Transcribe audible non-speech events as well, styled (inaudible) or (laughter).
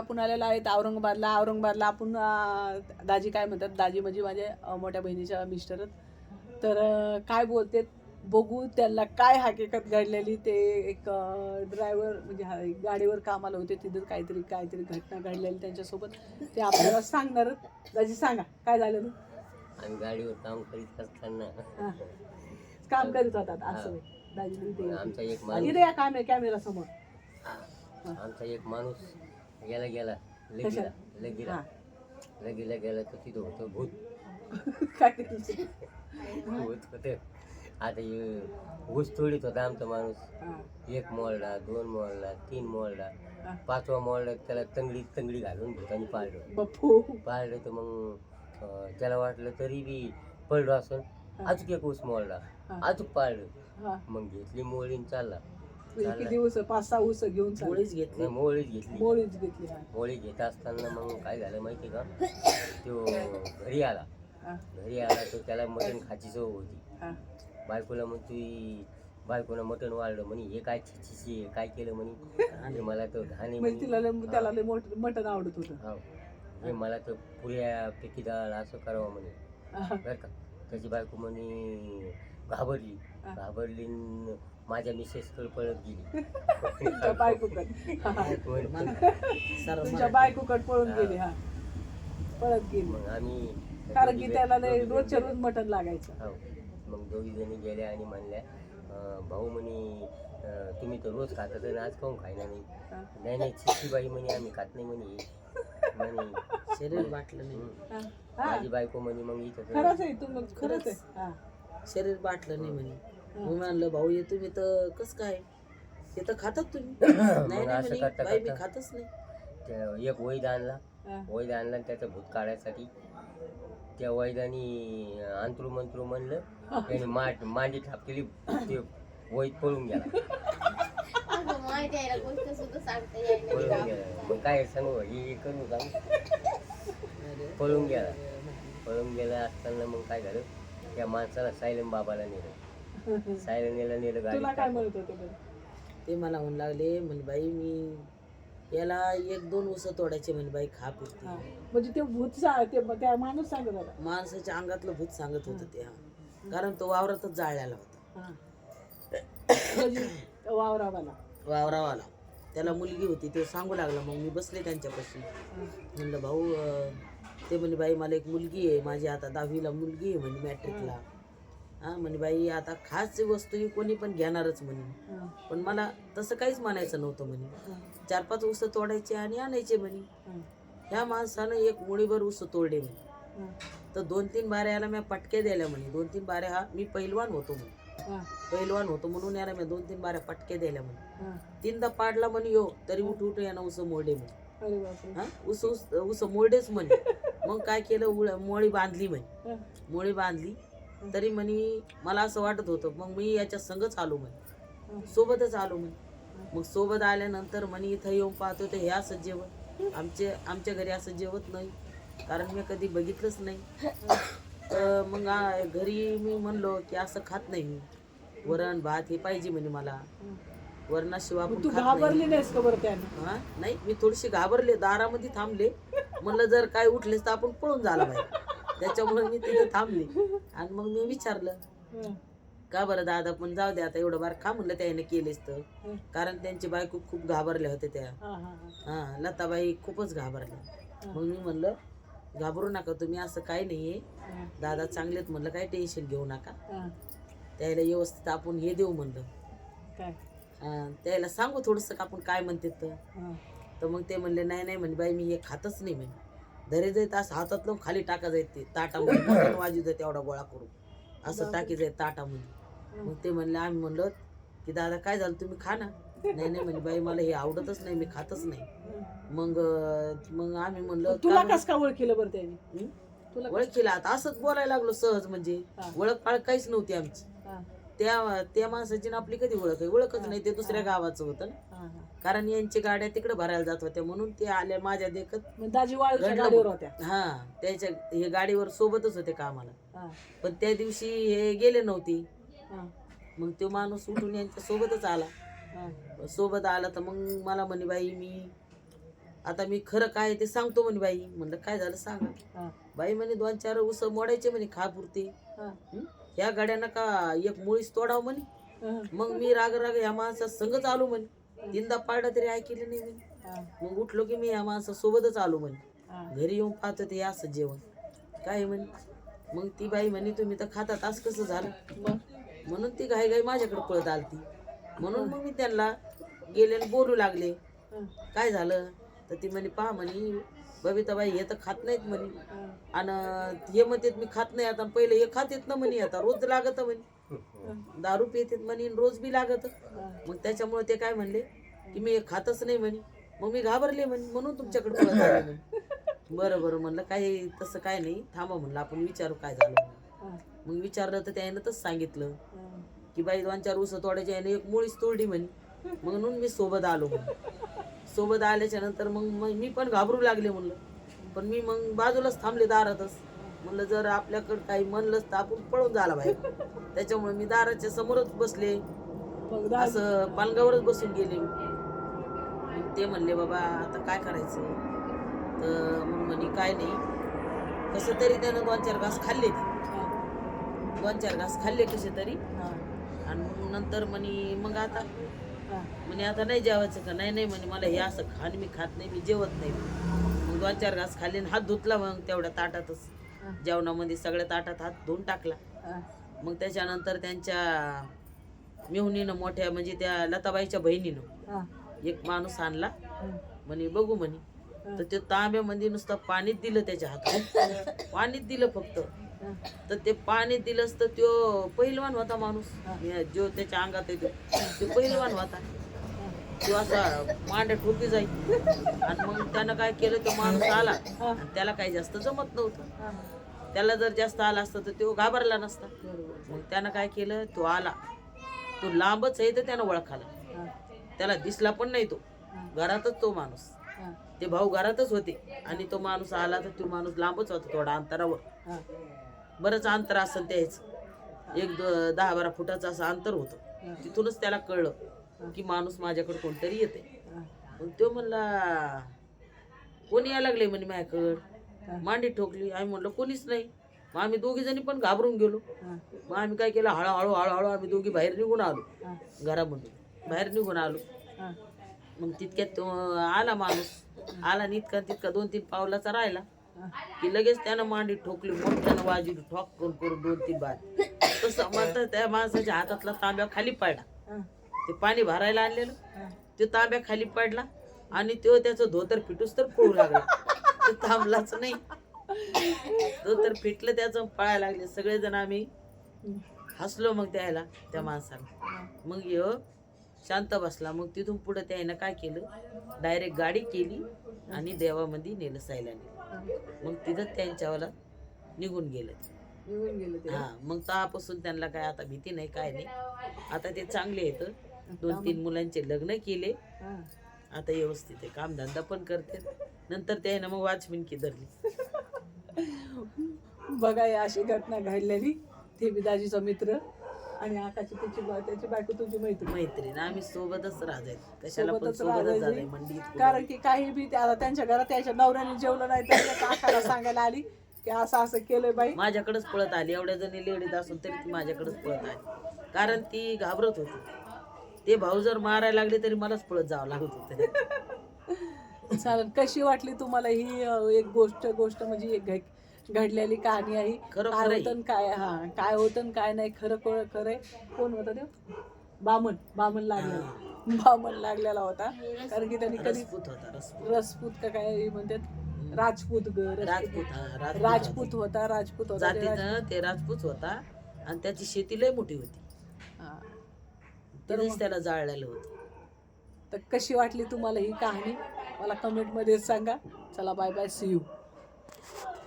आपण आलेला आहेत? औरंगाबादला औरंगाबादला आपण दाजी काय म्हणतात? दाजी म्हणजे माझे अं, मोठ्या बहिणीच्या मिस्टर तर काय बोलते बघू त्यांना काय हकीकत घडलेली ते एक ड्रायव्हर म्हणजे हा- गाडीवर कामाला होते तिथं काहीतरी काहीतरी घटना घडलेली त्यांच्यासोबत. ते आपल्याला सांगणार दाजी सांगा काय झालं आम्ही गाडीवर काम करीत असताना. काम करीत होतात असं दाजी आमचा एक कॅमेरा समोर. आमचा एक माणूस. गेला गेला. लगीला लगीला लगीला गेला. तर तिथं होतं भूत. (laughs) काय? भूत होतं. आता हे ऊस तोडीत होता आमचा माणूस. एक मोडला दोन मोडला तीन मोडला हां. पाचवा मोडला त्याला तंगडी तंगडी घालून भूतानी पाळलं. पाळलं तर मग त्याला वाटलं तरी बी पडलो असं अजून एक ऊस मोडला हां. अजून पाळलं. मग घेतली मोळीन चालला. किती ऊस पाच सहा ऊस घेऊन. गोळीच घेतली. मोळीच घेतली. मोळीच घेतली हा. मोळी घेत असताना मग काय झालं माहिती का? (coughs) तो घरी आला. हा, घरी आला तो त्याला मटण खायची सवय होती. हा. बायकोला मग ती बायकोनं मटण वाढलं म्हणे हे काय छिची काय केलं म्हणे? आणि मला तो धाने म्हणजे तिला लय- त्याला मटण आवडत होतं. हो. हे मला तर पुऱ्या पिकी डाळ असं करावं म्हणे. हा, बरं का? त्याची बायको म्हणे घाबरली. हा. घाबरली माझ्या मिसेसकडे पळत गेली. तुमच्या बायकोकड. हा. म्हणे- सर तुमच्या बायकोकड पळून गेली हा. पळत गेली. मग आम्ही कारण की त्याला लय दोघी रोजच्या रोज मटण लागायचं. हो. मग दोघी जणी गेल्या आणि म्हणल्या अं, भाऊ म्हणे अं, तुम्ही तर रोज खाता तर आज काऊन खायला नाही हा. नाही नाही चिठ्ठी म्हणे आम्ही खात नाही म्हणे. म्हणे शरीर वाटलं नाही. हं. हा, हा. माझी बायको म्हणे मग इथं खरंच आहे तू मग खरंच आहे. हा, शरीर बाटलं नाही म्हणे. मग म्हणलं भाऊ हे तुम्ही तर कस काय? हे तर खातात तुम्ही. (coughs) नाही नाही असं म्हणे करता बाई मी करता. खातच नाही. एक वैद आणला. हा. वैद आणला आणि त्याचं भूत काढायसाठी. त्या वैदानी अंतरू मंत्रू म्हणलं त्याने माठ मांडी ठाप केली ते वैद पळून गेला. अगं, माहिती आहे ना, गोष्ट सुद्धा सांगता येईना. पळून गेला. मग काय सांगू हे हे करू सांगू पळून गेला. पळून गेला असताना मग काय झालं? त्या माणसाला सायलम बाबाला नेलं. नेलं नेलं गाडी तुला काय म्हणत होते? ते? मला म्हणू लागले म्हणे बाई मी याला एक दोन उस तोडायचे म्हणे बाई खा हा. म्हणजे ते भूत सा- ते त्या माणूस सांगत होता. माणसाच्या अंगातलं भूत सांगत होतं ते हा. कारण तो वावरातच जाळलेला होता. हा. म्हणजे वावरावाला. वावरावाला. त्याला मुलगी होती तो सांगू लागला मग मी बसले त्यांच्यापाशी. हा. म्हणलं भाऊ अं, ते म्हणे बाई मला एक मुलगी आहे माझी आता दहावीला मुलगी आहे म्हणे मॅट्रिकला. हा म्हणे बाई आता खास वस्तू ही कोणी पण घेणारच म्हणे. पण मला तसं काहीच म्हणायचं नव्हतं म्हणे. चार पाच उस तोडायचे आणि आणायचे म्हणे. ह्या माणसानं एक मुळीभर उस तोडले म्हणे. तर दोन तीन बाऱ्या याला मी पटके दिल्या म्हणे दोन तीन बाऱ्या हा मी पैलवान होतो म्हणे. पैलवान होतो म्हणून याला मी दोन तीन बाऱ्या पटके दिल्या म्हणे. तीनदा पाडला म्हणे यो तरी उठ उठ यानं उस मोडे म्हणे हा उस उस उस मोडेच म्हणे मग काय केलं मोळी बांधली म्हणे. मोळी बांधली तरी म्हणे मला असं वाटत होतं मग मी याच्या संगच आलो म्हणे. सोबतच आलो म्हणे. मग सोबत आल्यानंतर म्हणे इथं येऊन पाहतो तर हे असं जेवण. आमचे आमच्या घरी असं जेवत नाही कारण मी कधी बघितलंच नाही. तर मग घरी मी म्हणलो की असं खात नाही मी. वरण भात हे पाहिजे म्हणे मला. वरणाशिवाय हा? नाही मी थोडीशी घाबरले दारामध्ये थांबले. म्हणलं जर काय उठलेस तर आपण पळून झाला पाहिजे त्याच्यामुळे मी तिथे थांबले. आणि मग मी विचारलं. का बरं दादा पण जाऊ दे आता एवढं बार का म्हणलं त्याने केलेस तर. कारण त्यांची बायको खूप घाबरल्या होत्या त्या. हा, लताबाई खूपच घाबरल्या. मग मी म्हणलं घाबरू नका तुम्ही असं काही नाहीये. दादा चांगलेत म्हणलं काही टेन्शन घेऊ नका. त्याला व्यवस्थित आपण हे देऊ म्हणलं. त्याला सांगू थोडंसं का आपण काय म्हणते तर. तर मग ते म्हणले नाही नाही म्हणे बाई मी हे खातच नाही म्हणे. धरे जाईत असं हातात लावून खाली टाका जाईत ते. ताटामध्ये मोठ्यानं वाजू जाते एवढा गोळा करून. असं टाकी जाईत ताटामध्ये. मग ते म्हणले आम्ही म्हणलो की दादा काय झालं? तुम्ही खा ना. नाही नाही म्हणे बाई मला हे आवडतच नाही मी खातच नाही. मग मग आम्ही म्हणलं तुला कस का ओळखीलं बरं त्याने? ओळखीला? आता असंच बोलायला लागलो सहज म्हणजे. ओळख पाळख काहीच नव्हती आमची. त्या त्या माणसाची ना आपली कधी ओळख आहे? ओळखच नाही ते दुसऱ्या गावाचं होतं ना. कारण यांची गाड्या तिकडे भरायला जात होत्या. म्हणून ते आल्या माझ्या देखत. मग दाजी वाळूच्या घडलं गाडीवर बघ. होत्या. हा त्याच्या हे गाडीवर सोबतच होते कामाला. हा, पण त्या दिवशी हे गेले नव्हते. हा, मग तो माणूस उठून यांच्या सोबतच आला. हा. सोबत आला तर मग मला म्हणे बाई मी आता मी खरं काय ते सांगतो म्हणे बाई. म्हणलं काय झालं सांगा. हा, बाई म्हणे दोन चार उस मोडायचे म्हणे खापुरते. हा, हं? ह्या गाड्यांना का एक मुळीच तोडाव म्हणे. हा, मग मी राग राग ह्या माणसा संगच आलो म्हणे. तीनदा पाडला तरी ऐकले नाही हा, मग उठलो की मी ह्या माणसा सोबतच आलो म्हणे. घरी येऊन पाहतो ते असं जेवण. काय म्हणे? मग ती बाई म्हणे तुम्ही तर खातात आज कसं झालं? म्हणून ती घाई घाई माझ्याकडे पळत आलती. म्हणून मग मी त्यांना गेले आणि बोलू लागले. काय झालं? तर ती म्हणे पहा म्हणे बबिताबाई हे तर खात नाहीत म्हणे. आणि हे म्हणतात मी खात नाही आता पहिले हे खात येत ना म्हणे आता रोज लागत म्हणे. दारू पितात म्हणे रोज बी लागत. मग त्याच्यामुळे ते काय म्हणले की मी खातच नाही म्हणे. मग मी घाबरले म्हणे म्हणून तुमच्याकडे पळत आले म्हणे. बरं बरं म्हणलं काही तसं काय नाही. थांबा म्हणलं आपण विचारू काय झालं मग विचारलं तर त्यानं तसं सांगितलं की बाई दोन चार उस तोडायच्या याने एक मुळीच तोडली म्हणे. म्हणून मी सोबत आलो सोबत आल्याच्यानंतर मग मग मी पण घाबरू लागले म्हणलं. पण मी मग बाजूलाच थांबले दारातच. म्हणलं जर आपल्याकडं काही म्हणलंच तर आपण पळून झाला बाहेर. त्याच्यामुळे मी दाराच्या समोरच बसले. असं पालगावरच बसून गेले. ते म्हणले बाबा आता काय करायचं? तर मग म्हणे काय नाही. कसं तरी त्यानं दोन चार घास खाल्ले ते. दोन चार घास खाल्ले कसे तरी. आणि मग नंतर म्हणे मग आता. म्हणे आता नाही जेवायचं का? नाही नाही म्हणे मला हे असं खाण मी खात नाही मी जेवत नाही. मग दोन चार घास खाल्ले आणि हात धुतला मग तेवढ्या ताटातच. जेवणामध्ये सगळ्या ताटात हात धुवून टाकला. मग त्याच्यानंतर त्यांच्या मेहुणीनं मोठ्या म्हणजे त्या लताबाईच्या बहिणीनं एक माणूस आणला. म्हणे बघू म्हणे. तर ते तांब्यामध्ये नुसतं पाणीच दिलं त्याच्या हातात (laughs) पाणीच दिलं फक्त. तर ते पाणी दिलंच तर तो पहिलवान होता माणूस. जो त्याच्या अंगात येतो तो पहिलवान होता. तो असा मांड्या ठोकी जाईल (laughs) आणि मग त्यानं काय केलं तो माणूस आला. त्याला काही जास्त जमत नव्हतं. त्याला जर जास्त आला असतं तर तो घाबरला नसता. मग त्यानं काय केलं? तो आला. तो लांबच आहे तर त्यानं ओळखाला त्याला दिसला पण नाही तो. घरातच तो माणूस. ते भाऊ घरातच होते. आणि तो माणूस आला तर तो माणूस लांबच होता थोडा अंतरावर. बरंच अंतर असेल त्याच. एक द- दहा बारा फुटाचं असं अंतर होतं. तिथूनच त्याला कळलं की माणूस माझ्याकडे कोणतरी येते तो म्हणला कोणी यायला लागले म्हणे माझ्याकडं? मांडी ठोकली. आम्ही म्हणलं कोणीच नाही. मग आम्ही दोघी जणी पण घाबरून गेलो. मग आम्ही काय केलं हळूहळू हळूहळू आम्ही दोघी बाहेर निघून आलो. घरामधून. बाहेर निघून आलो. मग तितक्यात तो आला माणूस. आला इतका तितका दोन तीन पावलाचा राहिला. की लगेच त्यानं मांडी ठोकली मोठ्यानं वाजली ठोक करून करून दोन तीन बार. तसं म्हणतात त्या माणसाच्या हातातला तांब्या खाली पडला. ते पाणी भरायला आणलेलं. ते तांब्या खाली पडला आणि तो त्याचं धोतर फिटूस तर पळू लागला. ते (laughs) थांबलाच नाही. धोतर फिटलं त्याचं पळायला लागले. सगळेजण आम्ही हसलो मग त्याला त्या माणसाला. मग ह्यो शांत बसला. मग तिथून पुढे त्यानं काय केलं? डायरेक्ट गाडी केली आणि देवामध्ये नेलं सायलाने मग तिथं त्यांच्यावाला निघून गेलं. निघून गेले ते. हा मग तेव्हापासून त्यांना काय आता भीती नाही काय नाही. आता ते चांगले आहेत. दोन तीन मुलांचे लग्न केले. आता व्यवस्थित आहे. कामधंदा पण करते. नंतर त्यानं मग वॉचमिन की धरली. बघा ही अशी घटना घडलेली. ते बी दाजीचा मित्र आणि आकाशी त्याची बा- त्याची बायको तुझी मैत्रीण. मैत्रीण. आम्ही सोबतच राहायचं कशाला पण सोबतच सोबतच राहायची. झालंय मंडीत कारण की काही बी त्या- त्यांच्या घरात त्याच्या नवऱ्याने जेवलं नाही तर त्या काकाला सांगायला आली की असं असं केलंय बाई. माझ्याकडेच पळत आली. एवढ्या जणी लेडीज असून तरी ती माझ्याकडेच पळत आली. कारण ती घाबरत होती. ते भाऊ जर मारायला लागले तरी मलाच पळत जावं लागत होतं. चालेल. कशी वाटली तुम्हाला ही अ, एक गोष्ट गोष्ट म्हणजे एक घडलेली कहाणी आहे. खरं काय खरं होतं काय हा काय होतं काय नाही खरं खरं खरंय. कोण होता ते? बामण बामण लागलेला बामण लागलेला होता. कारण की त्यांनी कधी रसपूत होता रसपूत. का काय म्हणतात? राजपूत ग राजपूत राजपूत हा राजपूत राजपूत होता राजपूत होता ते राज- जातीनं ते राजपूत होता. आणि त्याची शेती लय मोठी होती. हा. त्याला जाळलेलं होतं. तर कशी वाटली तुम्हाला ही कहाणी? मला कमेंटमध्ये सांगा. चला बाय बाय सी यू